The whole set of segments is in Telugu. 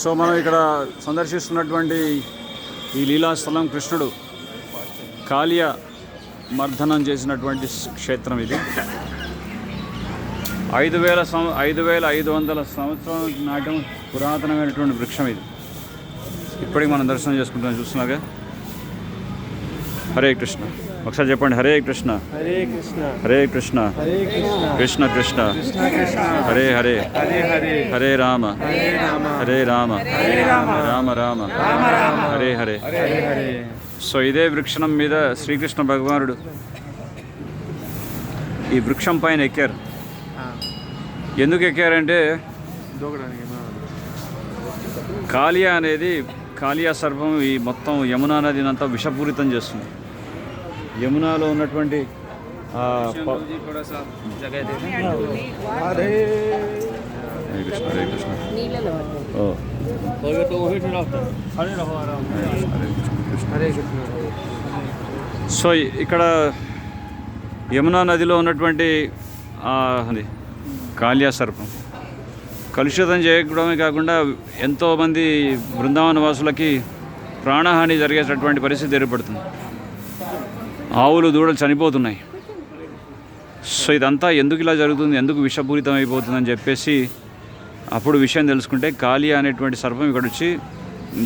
సో మనం ఇక్కడ సందర్శిస్తున్నటువంటి ఈ లీలాస్థలం కృష్ణుడు కాళియ మర్దనం చేసినటువంటి క్షేత్రం ఇది. ఐదు వేల సం ఐదు వేల ఐదు వందల సంవత్సరాల నాటం పురాతనమైనటువంటి వృక్షం ఇది. ఇప్పటికి మనం దర్శనం చేసుకుంటాం చూస్తున్నాగా హరే కృష్ణ. ఒకసారి చెప్పండి హరే కృష్ణ. హరే కృష్ణ. హరే కృష్ణ. హరే కృష్ణ. కృష్ణ హరే హరే. హరే రామ. హరే రామ. హరే రామ. రామ. హరే హరే. సో ఇదే వృక్షం మీద శ్రీకృష్ణ భగవానుడు ఈ వృక్షం పైన ఎక్కారు. ఎందుకు ఎక్కారంటే కాళియా అనేది కాళియా సర్పం ఈ మొత్తం యమునా నదిని అంతా విషపూరితం చేస్తుంది. యమునాలో ఉన్నటువంటి ఆ ప- హరే హరే కృష్ణ హరే కృష్ణ. ఓ. హరే రామ హరే కృష్ణ. కృష్ణ హరే కృష్ణ సో ఇక్కడ యమునా నదిలో ఉన్నటువంటి ఆ, అది కాళియా సర్పం కలుషితం చేయడమే కాకుండా ఎంతోమంది బృందావన వాసులకి ప్రాణహాని జరిగేటటువంటి పరిస్థితి ఏర్పడుతుంది. ఆవులు దూడలు చనిపోతున్నాయి. సో ఇదంతా ఎందుకు ఇలా జరుగుతుంది? ఎందుకు విషపూరితం అయిపోతుందని చెప్పేసి అప్పుడు విషయం తెలుసుకుంటే కాళి అనేటువంటి సర్పం ఇక్కడ వచ్చి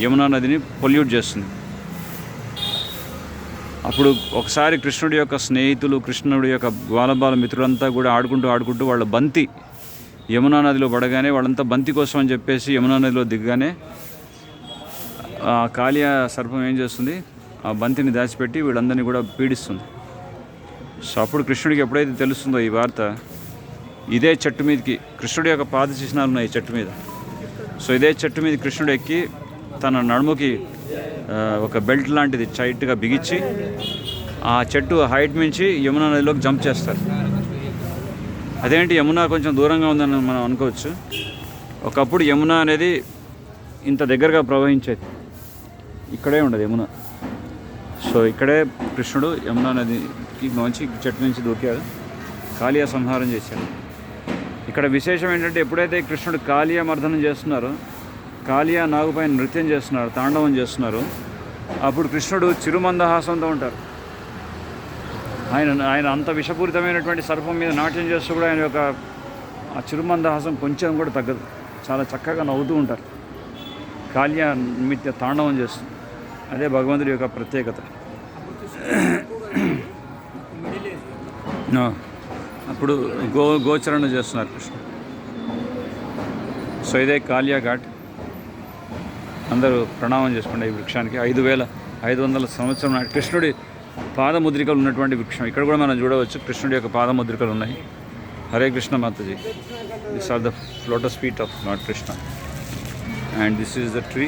యమునా నదిని పొల్యూట్ చేస్తుంది. అప్పుడు ఒకసారి కృష్ణుడి యొక్క స్నేహితులు కృష్ణుడి యొక్క బాలబాల మిత్రులంతా కూడా ఆడుకుంటూ ఆడుకుంటూ వాళ్ళ బంతి యమునా నదిలో పడగానే వాళ్ళంతా బంతి కోసం అని చెప్పేసి యమునా నదిలో దిగగానే కాళియా సర్పం ఏం చేస్తుంది? ఆ బంతిని దాచిపెట్టి వీళ్ళందరినీ కూడా పీడిస్తుంది. సో అప్పుడు కృష్ణుడికి ఎప్పుడైతే తెలుస్తుందో ఈ వార్త ఇదే చెట్టు మీదకి కృష్ణుడి యొక్క పాద చిహ్నాలు ఉన్నాయి ఈ చెట్టు మీద. సో ఇదే చెట్టు మీద కృష్ణుడు ఎక్కి తన నడుముకి ఒక బెల్ట్ లాంటిది టైట్గా బిగించి ఆ చెట్టు హైట్ మించి యమునా నదిలోకి జంప్ చేస్తారు. అదేంటి యమున కొంచెం దూరంగా ఉందని మనం అనుకోవచ్చు. ఒకప్పుడు యమున అనేది ఇంత దగ్గరగా ప్రవహించేది. ఇక్కడే ఉండదు యమున. సో ఇక్కడే కృష్ణుడు యమునా నదికి నుంచి చెట్టు నుంచి దూకాడు. కాళియా సంహారం చేశాడు. ఇక్కడ విశేషం ఏంటంటే ఎప్పుడైతే కృష్ణుడు కాళియా మర్దనం చేస్తున్నారో కాళియా నాగుపైన నృత్యం చేస్తున్నారు తాండవం చేస్తున్నారు అప్పుడు కృష్ణుడు చిరుమందహాసంతో ఉంటారు. ఆయన ఆయన అంత విషపూరితమైనటువంటి సర్పం మీద నాట్యం చేస్తూ కూడా ఆయన యొక్క ఆ చిరుమందహాసం కొంచెం కూడా తగ్గదు. చాలా చక్కగా నవ్వుతూ ఉంటారు. కాలియా నిమిత్త తాండవం చేస్తుంది అదే భగవంతుడి యొక్క ప్రత్యేకత. అప్పుడు గో గోచరణ చేస్తున్నారు కృష్ణ. సో ఇదే కాళియా ఘాట్ అందరూ ప్రణామం చేసుకోండి ఈ వృక్షానికి ఐదు వేల ఐదు వందల సంవత్సరం నాటి కృష్ణుడి పాదముద్రికలు ఉన్నటువంటి వృక్షం. ఇక్కడ కూడా మనం చూడవచ్చు కృష్ణుడి యొక్క పాదముద్రికలు ఉన్నాయి. Hare Krishna Mataji. This are the lotus feet of not Krishna and this is the tree